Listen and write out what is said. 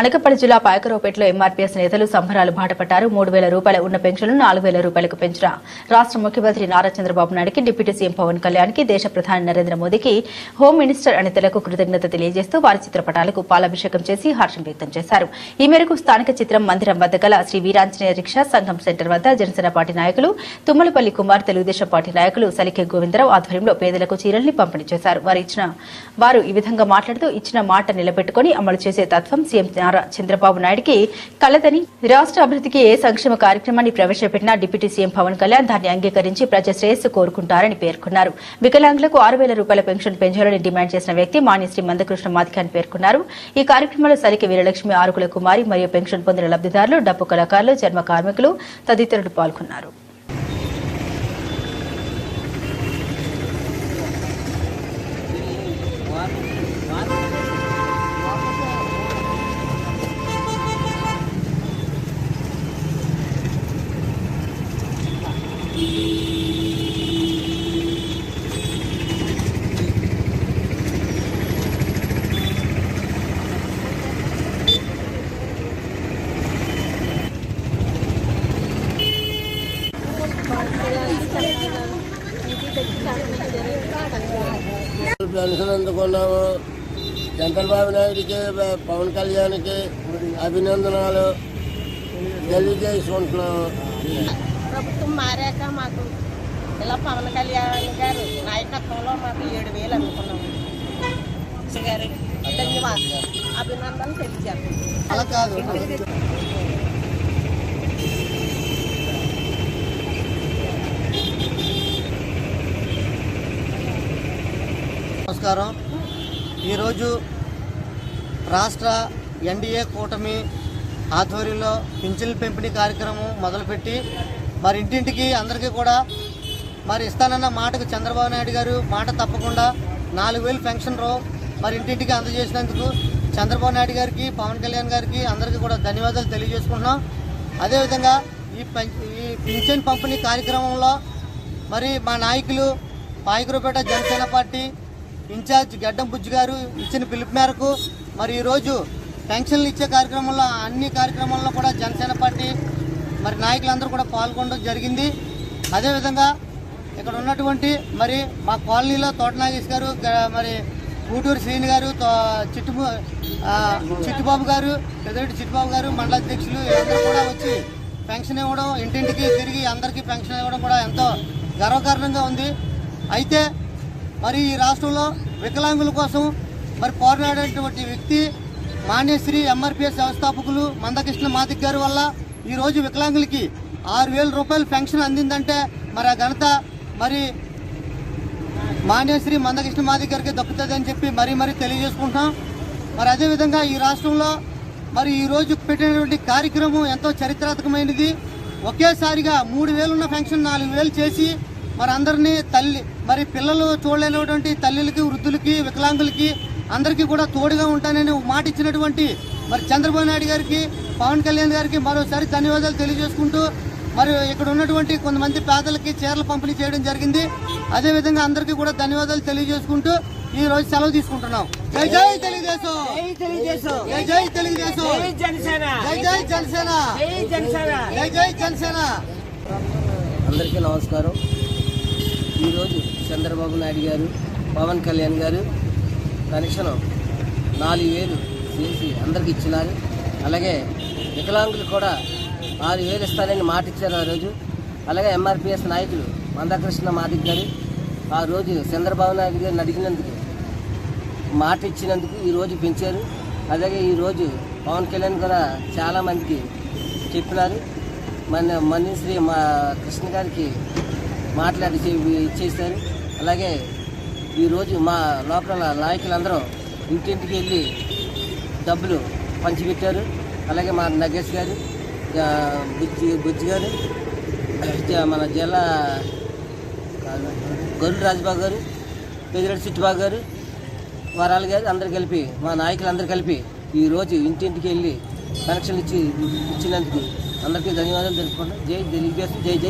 అనకపల్లి జిల్లా పాయకరావుపేటలో ఎంఆర్పీఎస్ నేతలు సంబరాలు బాటపట్టారు. మూడు వేల రూపాయల ఉన్న పెన్షన్లు నాలుగు వేల రూపాయలకు పెంచిన. రాష్ట ముఖ్యమంత్రి నారా చంద్రబాబు నాయుడుకి డిప్యూటీ సీఎం పవన్ కళ్యాణ్కి దేశ ప్రధాని నరేంద్ర మోదీకి హోం మినిస్టర్ అనితలకు కృతజ్ఞత తెలియజేస్తూ వారి చిత్రపటాలకు పాలాభిషేకం చేసి హర్షం వ్యక్తం చేశారు. ఈ మేరకు స్థానిక చిత్రం మందిరం వద్ద గల శ్రీ వీరాంజనేయ రిక్షా సంఘం సెంటర్ వద్ద జనసేన పార్టీ నాయకులు తుమ్మలపల్లి కుమార్ తెలుగుదేశం పార్టీ నాయకులు సలికే గోవిందరావు ఆధ్వర్యంలో పేదలకు చీరల్ని పంపిణీ చేశారు. వారు ఇచ్చిన వారు ఈ విధంగా మాట్లాడుతూ ఇచ్చిన మాట నిలబెట్టుకుని అమలు చేసే తత్వం సీఎం నారా చంద్రబాబు నాయుడికి కలదని రాష్ట్ర అభివృద్ధికి ఏ సంక్షేమ కార్యక్రమాన్ని ప్రవేశపెట్టినా డిప్యూటీ సీఎం పవన్ కళ్యాణ్ దాన్ని అంగీకరించి ప్రజా శ్రేయస్సు కోరుకుంటారని పేర్కొన్నారు. వికలాంగులకు ఆరు వేల రూపాయల పెన్షన్ పెంచాలని డిమాండ్ చేసిన వ్యక్తి మాన్యశ్రీ మందకృష్ణ మాదిక పేర్కొన్నారు. ఈ కార్యక్రమంలో సరికి వీరలక్ష్మి ఆరుకుల కుమారి మరియు పెన్షన్ పొందిన లబ్దిదారులు డప్పు కళాకారులు చర్మ కార్మికులు తదితరులు పాల్గొన్నారు. పెన్షన్ అందుకున్నాము చంద్రబాబు నాయుడికి పవన్ కళ్యాణ్కి అభినందనాలు తెలియజేసుకుంటున్నాము. ప్రభుత్వం మారాక మాకు ఇలా పవన్ కళ్యాణ్ గారు నాయకత్వంలో మాకు ఏడు వేలు అనుకున్నాము గారు ధన్యవాదాలు. అభినందనలు తెలియజేస్తాం అలా కాదు. నమస్కారం. ఈరోజు రాష్ట్ర ఎన్డీఏ కూటమి ఆధ్వర్యంలో పింఛన్ల పెంపిణీ కార్యక్రమం మొదలుపెట్టి మరి ఇంటింటికి అందరికీ కూడా మరి ఇస్తానన్న మాటకు చంద్రబాబు నాయుడు గారు మాట తప్పకుండా నాలుగు వేలు పెన్షన్ రో మరి ఇంటింటికి అందజేసినందుకు చంద్రబాబు నాయుడు గారికి పవన్ కళ్యాణ్ గారికి అందరికీ కూడా ధన్యవాదాలు తెలియజేసుకుంటున్నాం. అదేవిధంగా ఈ ఈ పింఛన్ పంపిణీ కార్యక్రమంలో మరి మా నాయకులు పాయకురపేట జనసేన పార్టీ ఇన్ఛార్జ్ గడ్డం బుజ్జి గారు ఇచ్చిన పిలుపు మేరకు మరి ఈరోజు పెన్షన్లు ఇచ్చే కార్యక్రమంలో అన్ని కార్యక్రమాల్లో కూడా జనసేన పార్టీ మరి నాయకులందరూ కూడా పాల్గొనడం జరిగింది. అదేవిధంగా ఇక్కడ ఉన్నటువంటి మరి మా కాలనీలో తోట నాగేష్ గారు మరి కూటూరు శ్రీని గారు తో- చిట్టు చిట్టుబాబు గారు పెద్దరెడ్డి చిట్టుబాబు గారు మండల అధ్యక్షులు అందరూ కూడా వచ్చి పెన్షన్ ఇవ్వడం ఇంటింటికి తిరిగి అందరికీ పెన్షన్ ఇవ్వడం కూడా ఎంతో గర్వకారణంగా ఉంది. అయితే మరి ఈ రాష్ట్రంలో వికలాంగుల కోసం మరి పోరాడేటువంటి వ్యక్తి మాన్యశ్రీ ఎంఆర్పిఎస్ వ్యవస్థాపకులు మందకృష్ణ మాదిక్ గారి వల్ల ఈరోజు వికలాంగులకి ఆరు వేల రూపాయలు పెన్షన్ అందిందంటే మరి ఆ ఘనత మరి మాన్యశ్రీ మందకృష్ణ మాదిక్ గారికి దక్కుతుందని చెప్పి మరీ మరీ తెలియజేసుకుంటాం మరి అదేవిధంగా ఈ రాష్ట్రంలో మరి ఈ రోజు పెట్టినటువంటి కార్యక్రమం ఎంతో చరిత్రాత్మకమైనది. ఒకేసారిగా మూడు వేలున్న పెన్షన్ నాలుగు వేలు చేసి మరి అందరినీ తల్లి మరి పిల్లలు చూడలేనటువంటి తల్లులకి వృద్ధులకి వికలాంగులకి అందరికీ కూడా తోడుగా ఉంటానని మాట ఇచ్చినటువంటి మరి చంద్రబాబు నాయుడు గారికి పవన్ కళ్యాణ్ గారికి మరోసారి ధన్యవాదాలు తెలియజేసుకుంటూ మరి ఇక్కడ ఉన్నటువంటి కొంతమంది పేదలకి చీరలు పంపిణీ చేయడం జరిగింది. అదేవిధంగా అందరికీ కూడా ధన్యవాదాలు తెలియజేసుకుంటూ ఈ రోజు సెలవు తీసుకుంటున్నాం. జై జై తెలుగుదేశం! జై జై తెలుగుదేశం! జై జై జనసేన! జై జై జనసేన! అందరికీ నమస్కారం. ఈరోజు చంద్రబాబు నాయుడు గారు పవన్ కళ్యాణ్ గారు పెన్షన్ నాలుగు వేలు చేసి అందరికి ఇచ్చినారు. అలాగే వికలాంగులు కూడా ఆరు వేలు ఇస్తారని మాట ఇచ్చారు ఆ రోజు. అలాగే ఎంఆర్పిఎస్ నాయకులు మందకృష్ణ మాదిక్ గారు ఆ రోజు చంద్రబాబు నాయుడు గారిని అడిగినందుకు మాట ఇచ్చినందుకు ఈరోజు పెంచారు. అలాగే ఈరోజు పవన్ కళ్యాణ్ కూడా చాలామందికి చెప్పినారు. మన మన్నిశ్రీ మా కృష్ణ గారికి మాట్లాడి చే- ఇచ్చేశారు అలాగే ఈరోజు మా లోకల్ నాయకులందరూ ఇంటింటికి వెళ్ళి డబ్బులు పంచిపెట్టారు. అలాగే మా నగేష్ గారు బుజ్జి బుజ్జి గారు మన జిల్లా గరుడు రాజబాబు గారు పెదిరెడ్డి చిట్టుబాబు గారు వరాలు గారు అందరు కలిపి మా నాయకులు అందరు కలిపి ఈరోజు ఇంటింటికి వెళ్ళి కనెక్షన్లు ఇచ్చి ఇచ్చినందుకు అందరికీ ధన్యవాదాలు తెలుపుకుంటాం జై తెలుగుదేశం జై జై